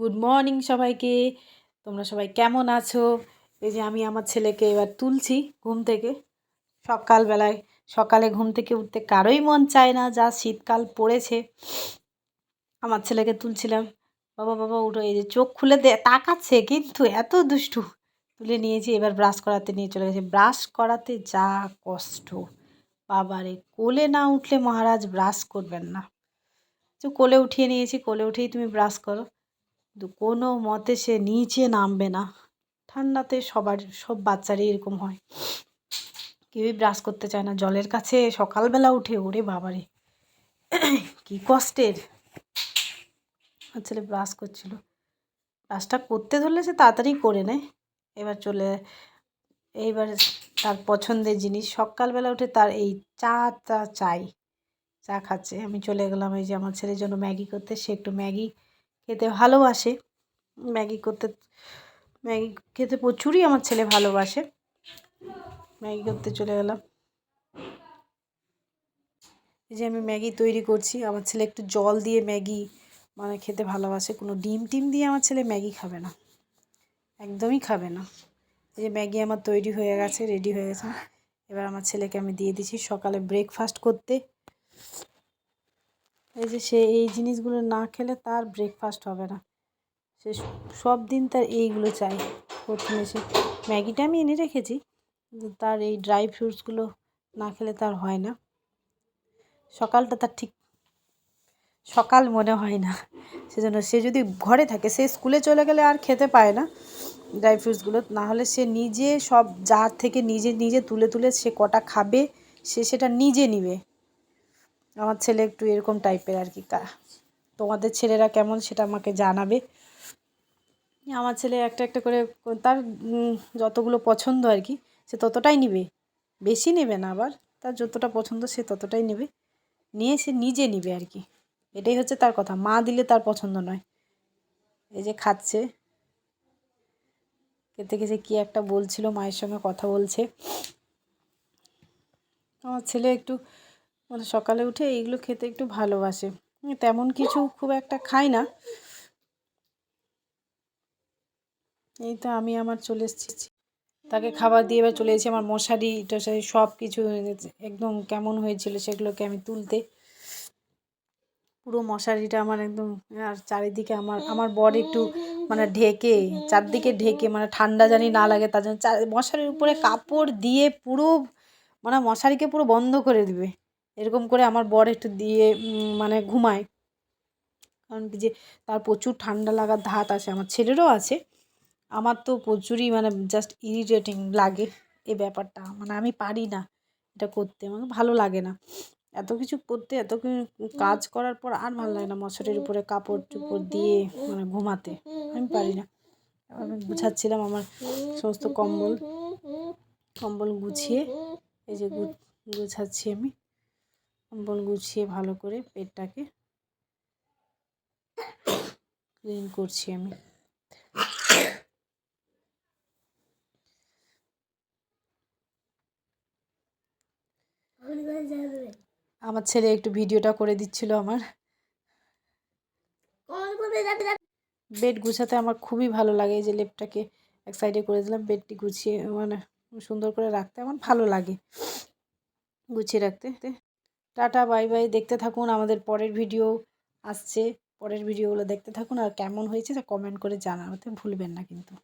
Good morning সবাইকে। তোমরা সবাই কেমন আছো? এই যে আমি আমার ছেলেকে এবার তুলছি ঘুম থেকে। সকালবেলায়, সকালে ঘুম থেকে উঠতে কারোই মন চায় না, যা শীতকাল পড়েছে। আমার ছেলেকে তুলছিলাম। বাবা বাবা, উঠো। এই যে চোখ খুলে দে, তাকাচ্ছে কিন্তু এত দুষ্টু। তুলে নিয়েছি, এবার ব্রাশ করাতে নিয়ে চলে গেছে। ব্রাশ করাতে যা কষ্ট। বাবারে কোলে না উঠলে মহারাজ ব্রাশ করবেন না। তো কোলে উঠিয়ে নিয়েছি, কোলে উঠেই তুমি ব্রাশ করো। কিন্তু কোনো মতে সে নিচে নামবে না। ঠান্ডাতে সবার, সব বাচ্চারই এরকম হয়। কেউই ব্রাশ করতে চায় না। জলের কাছে সকালবেলা উঠে, ওরে বাবারে। কি কষ্টের। আমার ছেলে ব্রাশ করছিল। ব্রাশটা করতে ধরলে সে তাড়াতাড়ি করে নেয়। এবার চলে, এইবার তার পছন্দের জিনিস। সকালবেলা উঠে তার এই চা টা চাই। চা খাচ্ছে। আমি চলে গেলাম। এই যে আমার ছেলের জন্য ম্যাগি করতে, সে একটু ম্যাগি খেতে ভালোবাসে। ম্যাগি করতে, ম্যাগি খেতে প্রচুরই আমার ছেলে ভালোবাসে। ম্যাগি করতে চলে গেলাম। এই যে আমি ম্যাগি তৈরি করছি, আমার ছেলে একটু জল দিয়ে ম্যাগি মানে খেতে ভালোবাসে। কোনো ডিম টিম দিয়ে আমার ছেলে ম্যাগি খাবে না। একদমই খাবে না। এই যে ম্যাগি আমার তৈরি হয়ে গেছে রেডি হয়ে গেছে। এবার আমার ছেলেকে আমি দিয়ে দিচ্ছি সকালে ব্রেকফাস্ট করতে। এই যে সে এই জিনিসগুলো না খেলে তার ব্রেকফাস্ট হবে না। সে সব দিন তার এইগুলো চাই প্রথমে সে ম্যাগিটা আমি এনে রেখেছি তার এই ড্রাই ফ্রুটসগুলো না খেলে তার হয় না। সকালটা তার ঠিক সকাল মনে হয় না। সেজন্য সে যদি ঘরে থাকে, সে স্কুলে চলে গেলে আর খেতে পায় না ড্রাই ফ্রুটসগুলো নাহলে সে নিজে সব যার থেকে নিজে নিজে তুলে তুলে সে কটা খাবে, সে সেটা নিজে নিবে। আমার ছেলে একটু এরকম টাইপের আর কি। তোমাদের ছেলেরা কেমন সেটা আমাকে জানাবে। আমার ছেলে একটা একটা করে তার যতগুলো পছন্দ আর কি, সে ততটাই নিবে। বেশি নেবে না আবার, তার যতটা পছন্দ সে ততটাই নেবে। নিয়ে সে নিজে নিবে আর কি। এটাই হচ্ছে তার কথা। মা দিলে তার পছন্দ নয়। এই যে খাচ্ছে। খেতে খেতে কী একটা বলছিল, মায়ের সঙ্গে কথা বলছে। আমার ছেলে একটু মানে সকালে উঠে এইগুলো খেতে একটু ভালোবাসে। তেমন কিছু খুব একটা খাই না। এই তো আমি আমার চলে এসেছি। তাকে খাবার দিয়ে এবার চলে এসেছি। আমার মশারি টশারি সব কিছু একদম কেমন হয়েছিল সেগুলোকে আমি তুলতে। পুরো মশারিটা আমার একদম, আর চারিদিকে আমার আমার বর একটু মানে ঢেকে, চারদিকে ঢেকে মানে ঠান্ডা জানি না লাগে, তার জন্য মশারির উপরে কাপড় দিয়ে পুরো মানে মশারিকে পুরো বন্ধ করে দিবে। এরকম করে আমার বর একটু দিয়ে মানে ঘুমায়। কারণ কি যে তার প্রচুর ঠান্ডা লাগার ধাত আছে, আমার ছেলেরও আছে। আমার তো প্রচুরই মানে জাস্ট ইরিটেটিং লাগে এই ব্যাপারটা। মানে আমি পারি না এটা করতে আমাকে ভালো লাগে না। এত কিছু করতে, এত কিছু কাজ করার পর আর ভালো লাগে না মশারির উপরে কাপড় চুপড় দিয়ে মানে ঘুমাতে। আমি পারি না। আমি গুছাচ্ছিলাম আমার সমস্ত কম্বল। কম্বল গুছিয়ে এই যে গুছাচ্ছি আমি। কম্বল গুছিয়ে ভালো করে পেটটাকে ক্লিন করছি আমি। আমার ছেলে একটু ভিডিওটা করে দিচ্ছিল আমার। বেড গুছাতে আমার খুবই ভালো লাগে যে লেপটাকে এক সাইডে করে দিলাম, বেডটি গুছিয়ে মানে সুন্দর করে রাখতে আমার ভালো লাগে। গুছিয়ে রাখতে টাটা, বাই বাই। দেখতে থাকুন, আমাদের পরের ভিডিও আসছে। পরের ভিডিওগুলো দেখতে থাকুন আর কেমন হয়েছে তা কমেন্ট করে জানাতে ভুলবেন না কিন্তু।